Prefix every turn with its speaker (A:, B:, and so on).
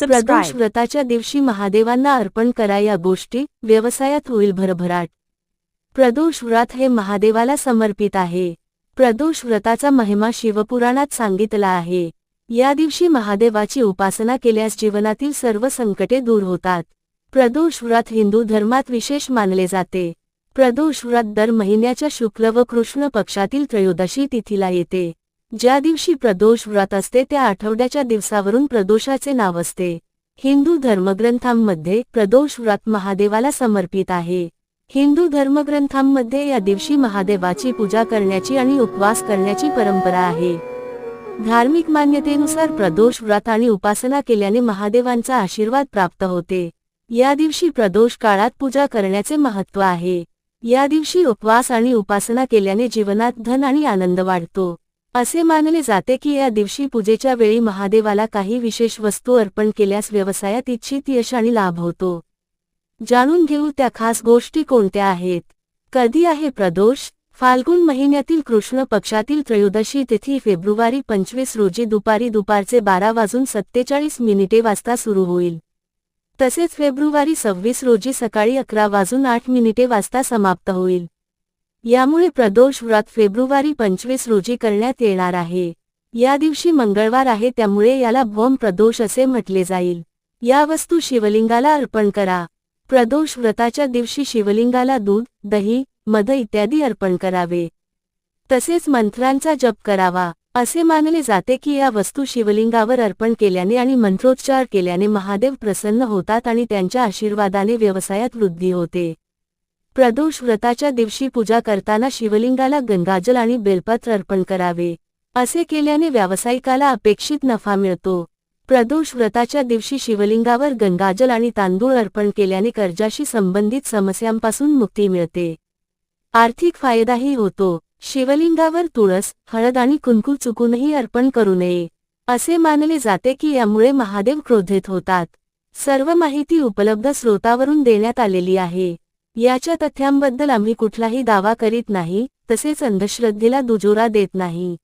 A: प्रदोष. व्रताच्या दिवशी महादेवांना अर्पण करा या गोष्टी व्यवसायात होईल भरभराट. प्रदोष व्रत हे महादेवाला समर्पित आहे. प्रदोष व्रताचा महिमा शिवपुराणात सांगितला आहे. या दिवशी महादेवाची उपासना केल्यास जीवनातील सर्व संकटे दूर होतात. प्रदोष व्रत हिंदू धर्मात विशेष मानले जाते. प्रदोष व्रत दर महिन्याच्या शुक्ल व कृष्ण पक्षातील त्रयोदशी तिथीला येते. ज्या दिवशी प्रदोष व्रत असते त्या आठवड्याच्या दिवसावरून प्रदोषाचे नाव असते. हिंदू धर्मग्रंथांमध्ये प्रदोष व्रत महादेवाला समर्पित आहे. हिंदू धर्मग्रंथांमध्ये या दिवशी महादेवाची पूजा करण्याची आणि उपवास करण्याची परंपरा आहे. धार्मिक मान्यतेनुसार प्रदोष व्रत आणि उपासना केल्याने महादेवांचा आशीर्वाद प्राप्त होते. या दिवशी प्रदोष काळात पूजा करण्याचे महत्त्व आहे. या दिवशी उपवास आणि उपासना केल्याने जीवनात धन आणि आनंद वाढतो. असे मानले जाते की या दिवशी पूजेच्या वेळी महादेवाला काही विशेष वस्तू अर्पण केल्यास व्यवसायात इच्छित यश आणि लाभ होतो. जाणून घेऊ त्या खास गोष्टी कोणत्या आहेत. कधी आहे प्रदोष? फाल्गुन महिन्यातील कृष्ण पक्षातील त्रयोदशी तिथी फेब्रुवारी पंचवीस रोजी दुपारी दुपारचे बारा वाजून सत्तेचाळीस मिनिटे वाजता सुरू होईल. तसेच फेब्रुवारी सव्वीस रोजी सकाळी अकरा वाजून आठ मिनिटे वाजता समाप्त होईल. यामुळे प्रदोष व्रत फेब्रुवारी पंचवीस रोजी करण्यात येणार आहे. या दिवशी मंगळवार आहे त्यामुळे याला भोम प्रदोष असे म्हटले जाईल. या वस्तू शिवलिंगाला अर्पण करा. प्रदोष व्रताच्या दिवशी शिवलिंगाला दूध दही मध इत्यादी अर्पण करावे. तसेच मंत्रांचा जप करावा. असे मानले जाते की या वस्तू शिवलिंगावर अर्पण केल्याने आणि मंत्रोच्चार केल्याने महादेव प्रसन्न होतात आणि त्यांच्या आशीर्वादाने व्यवसायात वृद्धी होते. प्रदोष व्रताच्या दिवशी पूजा करताना शिवलिंगाला गंगाजल आणि बेलपत्र अर्पण करावे. असे केल्याने व्यावसायिकाला अपेक्षित नफा मिळतो. प्रदोष व्रताच्या दिवशी शिवलिंगावर गंगाजल आणि तांदूळ अर्पण केल्याने कर्जाशी संबंधित समस्यांपासून मुक्ती मिळते. आर्थिक फायदाही होतो. शिवलिंगावर तुळस हळद आणि कुंकू चुकूनही अर्पण करू नये. असे मानले जाते की यामुळे महादेव क्रोधित होतात. सर्व माहिती उपलब्ध स्रोतावरून देण्यात आलेली आहे. याच्या तथ्यांबद्दल आम्ही कुठलाही दावा करीत नाही तसेच अंधश्रद्धेला दुजोरा देत नाही.